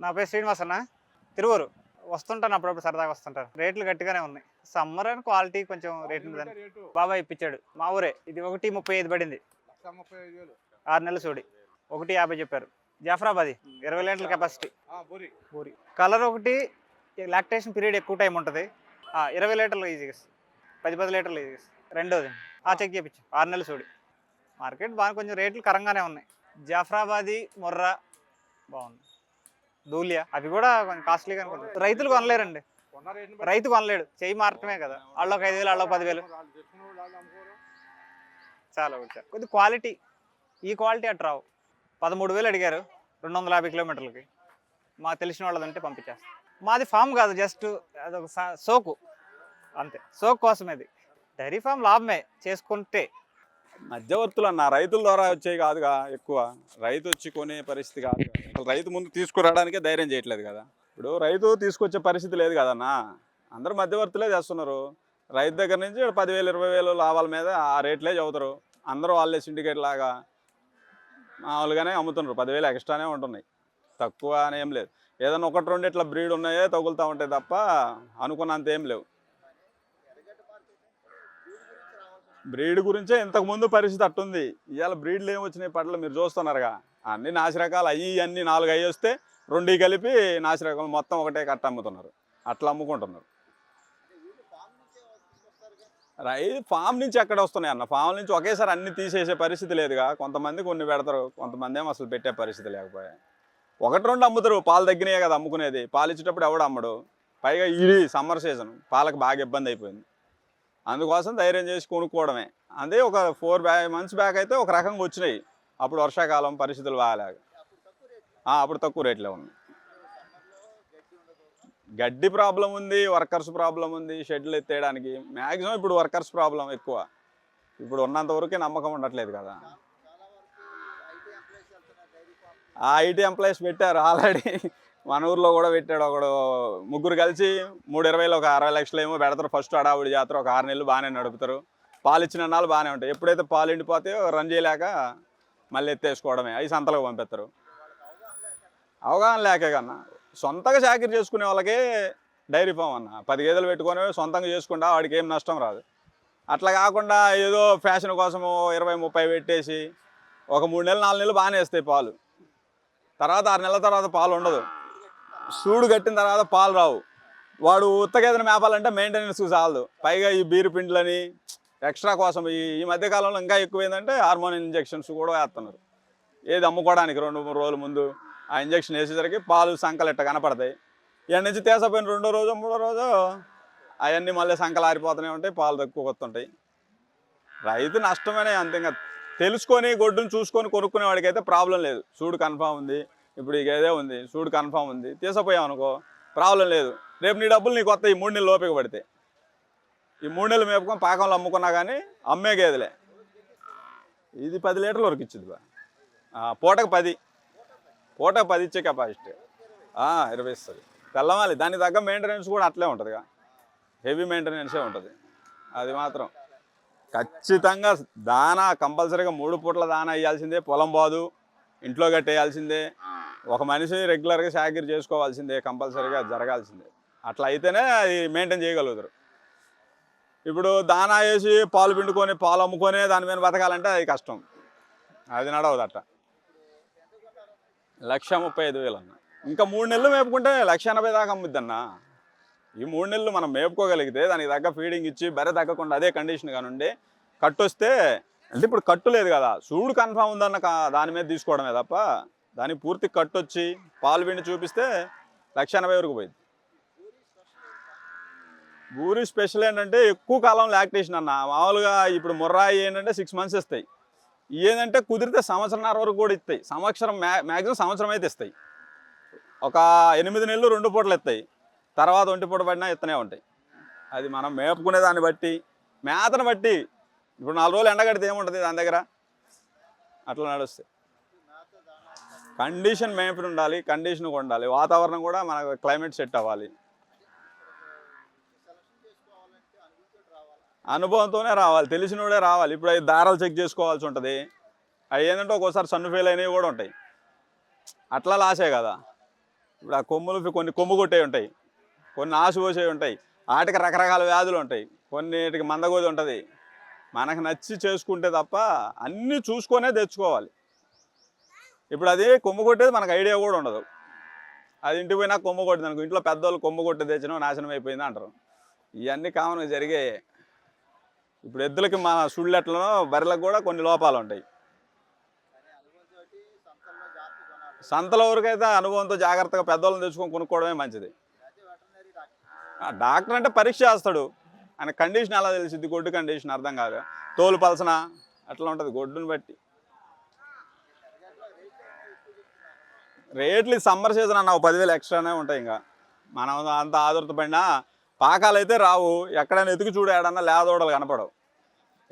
నా పేరు శ్రీనివాస్ అన్న. తిరువూరు. వస్తుంటాను అప్పుడప్పుడు సరదాగా వస్తుంటాను. రేట్లు గట్టిగానే ఉన్నాయి. సమ్మర్ అని క్వాలిటీ కొంచెం రేట్ ఉంది బాబాయ్ ఇప్పించాడు. మా ఊరే. ఇది ఒకటి ముప్పై ఐదు పడింది. ఆరు నెలలు చూడి ఒకటి యాభై చెప్పారు. జాఫరాబాది. ఇరవై లీటర్ల కెపాసిటీ. ఆ, పూరి. కలర్ ఒకటి లాక్టేషన్ పీరియడ్ ఎక్కువ టైం ఉంటుంది. ఇరవై లీటర్లు ఈజీగా పది పది లీటర్లు ఈజీగా రెండోది. ఆ చెక్ చేయించు. ఆరు నెలలు చూడి మార్కెట్ బాగా కొంచెం రేట్లు కరంగానే ఉన్నాయి. జాఫరాబాది మొర్రా బాగుంది. దూలియా. అవి కూడా కొంచెం కాస్ట్లీగా అనుకుంటారు రైతులు కొనలేరండి. రైతు కొనలేడు. చేయి మారటమే కదా. వాళ్ళకి ఐదు వేలు వాళ్ళకి పదివేలు. చాలా వచ్చారు కొద్ది క్వాలిటీ ఈ క్వాలిటీ అటు రావు. పదమూడు వేలు అడిగారు. రెండు వందల యాభై కిలోమీటర్లకి. మాకు తెలిసిన వాళ్ళదంటే పంపించేస్తాం. మాది ఫామ్ కాదు జస్ట్ అదొక సోకు. అంతే. సోక్ కోసమే ఇది డైరీ ఫామ్ లాభమే. చేసుకుంటే మధ్యవర్తులు అన్న రైతుల ద్వారా వచ్చేవి కాదుగా ఎక్కువ. రైతు వచ్చి కొనే పరిస్థితి కాదు అసలు రైతు ముందు తీసుకురావడానికే ధైర్యం చేయట్లేదు కదా. ఇప్పుడు రైతు తీసుకొచ్చే పరిస్థితి లేదు కదన్నా. అందరూ మధ్యవర్తులే చేస్తున్నారు. రైతు దగ్గర నుంచి పదివేలు ఇరవై వేలు లాభాల మీద ఆ రేట్లే చదువుతారు. అందరూ వాళ్ళే సిండికేట్ లాగా మామూలుగానే అమ్ముతున్నారు. పదివేలు ఎక్స్ట్రానే ఉంటున్నాయి. తక్కువ అని ఏం లేదు. ఏదైనా ఒకటి రెండు ఇట్లా బ్రీడ్ ఉన్నాయే తగులుతూ ఉంటాయి తప్ప అనుకున్నంత ఏం లేవు. బ్రీడ్ గురించే ఇంతకు ముందు పరిస్థితి అట్టుంది. ఇవాళ బ్రీడ్లు ఏమి వచ్చినాయి పట్ల మీరు చూస్తున్నారుగా. అన్ని నాసిరకాలు అయ్యి అన్ని నాలుగు అయ్యి వస్తే రెండు కలిపి నాసిరకాలు మొత్తం ఒకటే కట్ట అమ్ముతున్నారు. అట్లా అమ్ముకుంటున్నారు. రైతు ఫామ్ నుంచి ఎక్కడ వస్తున్నాయి అన్న? ఫామ్ నుంచి ఒకేసారి అన్ని తీసేసే పరిస్థితి లేదుగా. కొంతమంది కొన్ని పెడతారు కొంతమంది ఏమో అసలు పెట్టే పరిస్థితి లేకపోయా. ఒకటి రెండు అమ్ముతారు పాలు తగ్గినాయే కదా అమ్ముకునేది. పాలు ఇచ్చేటప్పుడు ఎవడు అమ్మడు? పైగా ఇది సమ్మర్ సీజన్ పాలకు బాగా ఇబ్బంది అయిపోయింది. అందుకోసం ధైర్యం చేసి కొనుక్కోవడమే. అదే ఒక ఫోర్ బ్యా మంత్స్ బ్యాక్ అయితే ఒక రకంగా వచ్చినాయి. అప్పుడు వర్షాకాలం పరిస్థితులు బాగాలేక. అప్పుడు తక్కువ రేట్లో ఉంది. గడ్డి ప్రాబ్లం ఉంది వర్కర్స్ ప్రాబ్లం ఉంది షెడ్లు ఎత్తేయడానికి. మ్యాక్సిమం ఇప్పుడు వర్కర్స్ ప్రాబ్లం ఎక్కువ. ఇప్పుడు ఉన్నంత వరకే నమ్మకం ఉండట్లేదు కదా. ఐటీ ఎంప్లాయీస్ పెట్టారు ఆల్రెడీ. మన ఊర్లో కూడా పెట్టాడు ఒకడు. ముగ్గురు కలిసి మూడు ఇరవైలో ఒక అరవై లక్షలు ఏమో పెడతారు. ఫస్ట్ అడావుడి జాతర ఒక ఆరు నెలలు బాగానే నడుపుతారు. పాలు ఇచ్చిన నాలు బాగానే ఉంటాయి. ఎప్పుడైతే పాలు ఎండిపోతాయో రన్ చేయలేక మళ్ళీ ఎత్తేసుకోవడమే. అవి సంతలకు పంపిస్తారు. అవగాహన లేకే కన్నా సొంతగా చాకరీ చేసుకునే వాళ్ళకే డైరీ ఫామ్ అన్న. పది గేదెలు పెట్టుకొని సొంతంగా చేసుకుంటా వాడికి ఏం నష్టం రాదు. అట్లా కాకుండా ఏదో ఫ్యాషన్ కోసము ఇరవై ముప్పై పెట్టేసి ఒక మూడు నెలలు నాలుగు నెలలు బాగానే వేస్తాయి పాలు. తర్వాత ఆరు నెలల తర్వాత పాలు ఉండదు. సూడు కట్టిన తర్వాత పాలు రావు. వాడు ఉత్తగేదన మేపాలంటే మెయింటెనెన్స్కి చాలదు. పైగా ఈ బీరు పిండ్లని ఎక్స్ట్రా కోసం ఈ ఈ మధ్యకాలంలో ఇంకా ఎక్కువ ఏంటంటే హార్మోన్ ఇంజెక్షన్స్ కూడా వేస్తున్నారు. ఏది అమ్ముకోవడానికి రెండు మూడు రోజుల ముందు ఆ ఇంజెక్షన్ వేసేసరికి పాలు సంకలు ఇట్ట కనపడతాయి. ఇక్కడి నుంచి తీసపోయిన రెండో రోజు మూడో రోజు అవన్నీ మళ్ళీ సంకలు ఆరిపోతూనే ఉంటాయి పాలు తక్కువ వస్తుంటాయి. రైతు నష్టమనే అంతే ఇంకా తెలుసుకొని గొడ్డును చూసుకొని కొనుక్కునే వాడికి అయితే ప్రాబ్లం లేదు. సూడు కన్ఫామ్ ఉంది. ఇప్పుడు ఈ గేదే ఉంది సూడు కన్ఫామ్ ఉంది. తీసపోయావు అనుకో ప్రాబ్లం లేదు. రేపు నీ డబ్బులు నీకు వస్తాయి ఈ మూడు నెలలు లోపలికి పడితే. ఈ మూడు నెలలు మేపుకొని పాకంలో అమ్ముకున్నా కానీ అమ్మే గేదెలే. ఇది పది లీటర్ల వరకు ఇచ్చింది బా. పూటకు పది. పూటకు పది ఇచ్చే కెపాసిటీ ఇరవై ఇస్తుంది. తెల్లవాలి దానికి తగ్గ మెయింటెనెన్స్ కూడా అట్లే ఉంటుందిగా. హెవీ మెయింటెనెన్సే ఉంటుంది. అది మాత్రం. ఖచ్చితంగా దానా కంపల్సరీగా మూడు పూట్ల దానా వేయాల్సిందే పొలం బాదు. ఇంట్లో కట్టేయాల్సిందే ఒక మనిషి రెగ్యులర్గా చాకరీ చేసుకోవాల్సిందే కంపల్సరీగా జరగాల్సిందే. అట్లా అయితేనే అది మెయింటైన్ చేయగలుగుతారు. ఇప్పుడు దానా వేసి పాలు పిండుకొని పాలు అమ్ముకొని దాని మీద బతకాలంటే అది కష్టం. అది నడవదు అట్ట లక్ష ముప్పై ఐదు వేలు అన్న. ఇంకా మూడు నెలలు మేపుకుంటే లక్ష ఎనభై దాకా అమ్ముద్ది ఈ మూడు నెలలు మనం మేపుకోగలిగితే దానికి తగ్గ ఫీడింగ్ ఇచ్చి బెర తగ్గకుండా అదే కండిషన్ కానుండి కట్టు వస్తే అంటే ఇప్పుడు కట్టు లేదు కదా సూడు కన్ఫామ్ ఉందన్న దాని మీద తీసుకోవడమే తప్ప దాని పూర్తి కట్టొచ్చి పాలు పిండి చూపిస్తే లక్ష ఎనభై వరకు పోయింది. ఊరి స్పెషల్ ఏంటంటే ఎక్కువ కాలం లాక్టేషన్ అన్న. మామూలుగా ఇప్పుడు ముర్రాయి ఏంటంటే సిక్స్ మంత్స్ ఇస్తాయి. ఏంటంటే కుదిరితే సంవత్సరంన్నర వరకు కూడా ఇస్తాయి. సంవత్సరం మ్యాక్సిమం సంవత్సరం అయితే ఇస్తాయి. ఒక ఎనిమిది నెలలు రెండు పూటలు ఇస్తాయి తర్వాత ఒంటి పూట పడినా ఇస్తూనే ఉంటాయి. అది మనం మేపుకునే దాన్ని బట్టి మేతను బట్టి ఇప్పుడు నాలుగు రోజులు ఎండగడితే ఏముంటుంది దాని దగ్గర? అట్లా నడుస్తాయి. కండిషన్ మేపుడు ఉండాలి కండిషన్ ఉండాలి. వాతావరణం కూడా మనకు క్లైమేట్ సెట్ అవ్వాలి. అనుభవంతోనే రావాలి తెలిసినోడే రావాలి. ఇప్పుడు అవి దారాలు చెక్ చేసుకోవాల్సి ఉంటుంది. అవి ఏంటంటే ఒక్కోసారి సన్ను ఫెయిల్ అయినవి కూడా ఉంటాయి. అట్లా లాసే కదా. ఇప్పుడు ఆ కొమ్ములు కొన్ని కొమ్ము కొట్టేవి ఉంటాయి. కొన్ని ఆశపోసేవి ఉంటాయి. వాటికి రకరకాల వ్యాధులు ఉంటాయి. కొన్నిటికి మందగోది ఉంటుంది. మనకు నచ్చి చేసుకుంటే తప్ప అన్నీ చూసుకొనే తెచ్చుకోవాలి. ఇప్పుడు అది కొమ్ము కొట్టేది మనకు ఐడియా కూడా ఉండదు. అది ఇంటికి పోయినా కొమ్ము కొట్టింది అనుకో ఇంట్లో పెద్దవాళ్ళు కొమ్ము కొట్టి తెచ్చినా నాశనం అయిపోయింది అంటారు. ఇవన్నీ కామన్గా జరిగాయి ఇప్పుడు ఎద్దులకి మా సుళ్ళెట్లలో బర్రెలకు కూడా కొన్ని లోపాలు ఉంటాయి. సంతల వరకైతే అనుభవంతో జాగ్రత్తగా పెద్దోళ్ళని తెచ్చుకొని కొనుక్కోవడమే మంచిది. డాక్టర్ అంటే పరీక్ష చేస్తాడు. ఆయన కండిషన్ ఎలా తెలిసింది గొడ్డు కండిషన్ అర్థం కాదు. తోలు పలసన? అట్లా ఉంటుంది. గొడ్డుని బట్టి. రేట్లు సమ్మర్ సీజన్ అన్న ఒక పదివేలు ఎక్స్ట్రానే ఉంటాయి ఇంకా. మనం అంత ఆదుర్త పడినా పాకాలు అయితే రావు. ఎక్కడైనా ఎతికి చూడు ఏడన్నా లేదోడలు కనపడవు.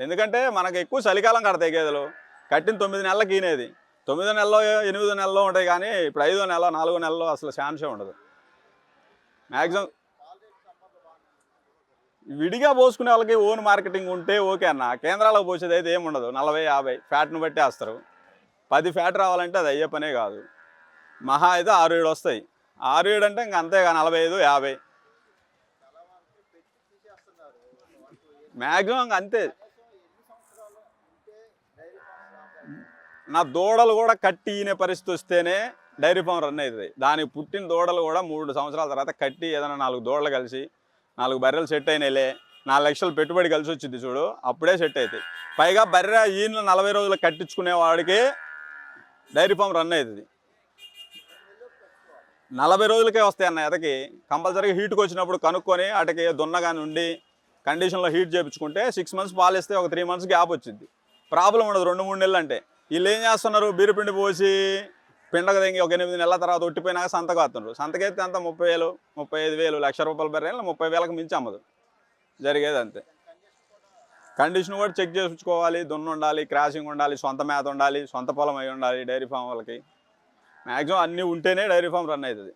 ఎందుకంటే మనకు ఎక్కువ చలికాలం కడతాయి గేదెలు కట్టిన తొమ్మిది నెలలకు గీనేది తొమ్మిదో నెలలో ఎనిమిదో నెలలో ఉంటాయి కానీ ఇప్పుడు ఐదో నెల నాలుగో నెలలో అసలు ఛాన్సే ఉండదు. మ్యాక్సిమం విడిగా పోసుకునే వాళ్ళకి ఓన్ మార్కెటింగ్ ఉంటే ఓకే అన్న. కేంద్రాలకు పోసేది అయితే ఏమి ఉండదు. నలభై యాభై ఫ్యాట్ను బట్టి వేస్తారు. పది ఫ్యాట్ రావాలంటే అది అయ్యే పనే కాదు. మహా అయితే ఆరు ఏడు వస్తాయి. ఆరు ఏడు అంటే ఇంక అంతేగా నలభై ఐదు యాభై. మ్యాక్సిమం అంతే. నా దూడలు కూడా కట్టి ఈనే పరిస్థితి వస్తేనే డైరీ ఫామ్ రన్ అవుతుంది. దానికి పుట్టిన దూడలు కూడా మూడు సంవత్సరాల తర్వాత కట్టి ఏదైనా నాలుగు దూడలు కలిసి నాలుగు బర్రెలు సెట్ అయినాయిలే నాలుగు లక్షలు పెట్టుబడి కలిసి వచ్చింది చూడు అప్పుడే సెట్ అవుతాయి. పైగా బర్రె ఈయన నలభై రోజులు కట్టించుకునే వాడికి డైరీ ఫామ్ రన్ అవుతుంది. నలభై రోజులకే వస్తాయి అన్న ఎదకి. కంపల్సరీగా హీట్కి వచ్చినప్పుడు కనుక్కొని వాటికి దున్నగాని ఉండి కండిషన్లో హీట్ చేయించుకుంటే సిక్స్ మంత్స్ పాలిస్తే ఒక త్రీ మంత్స్ గ్యాప్ వచ్చింది ప్రాబ్లం ఉండదు రెండు మూడు నెలలు అంటే. వీళ్ళు ఏం చేస్తున్నారు? బీరుపిండి పోసి పిండగ తెంగి ఒక ఎనిమిది నెలల తర్వాత ఒట్టిపోయినాక సంతకు వస్తున్నారు సంతకైతే అంత ముప్పై వేలు ముప్పై ఐదు వేలు లక్ష రూపాయల బర్రెలు ముప్పై వేలకు మించి అమ్మదు. జరిగేది అంతే. కండిషన్ కూడా చెక్ చేసుకోవాలి దున్ను ఉండాలి క్రాసింగ్ ఉండాలి సొంత మేత ఉండాలి సొంత పొలం అయి ఉండాలి డైరీ ఫామ్ వాళ్ళకి. మ్యాక్సిమం అన్నీ ఉంటేనే డైరీ ఫామ్ రన్ అవుతుంది.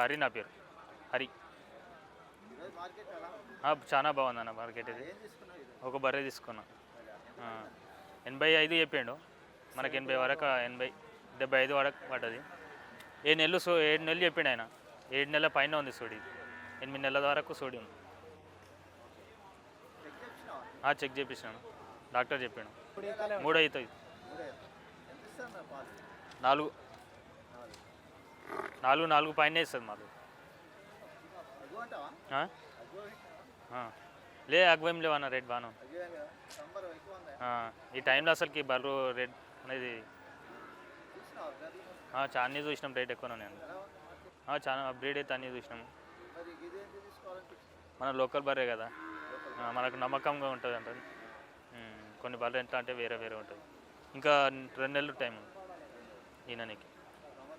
హరి నా పేరు. హరి. చాలా బాగుంది అన్న మార్కెట్ ఇది. ఒక బర్రె తీసుకున్నా. ఎనభై ఐదు చెప్పిండు. మనకి ఎనభై వరకు ఎనభై డెబ్బై ఐదు వరకు పడ్డది. ఏడు నెలలు సో ఏడు నెలలు చెప్పిండు ఆయన. ఏడు నెలల పైన ఉంది సూడి. ఎనిమిది నెలల వరకు సూడి ఉంది. ఆ, చెక్ చేపించాను డాక్టర్ చెప్పాడు. మూడు అవుతుంది నాలుగు నాలుగు నాలుగు పైన ఇస్తుంది మాకు. లే అగ్వేం లేవన్న రేట్ బాను ఈ టైంలో అసలుకి బర్రు రేట్ అనేది చాలా చూసినాం రేట్ ఎక్కువనే ఉన్నాయి ఆ, చాలా అప్గ్రేడ్ అయితే అన్నీ చూసినాం మన లోకల్ బర్రే కదా. మనకు నమ్మకంగా ఉంటుంది అంటే కొన్ని బర్రె ఎంత అంటే వేరే వేరే ఉంటుంది. ఇంకా రెండు నెలలు టైం ఉంది ఈయననికి.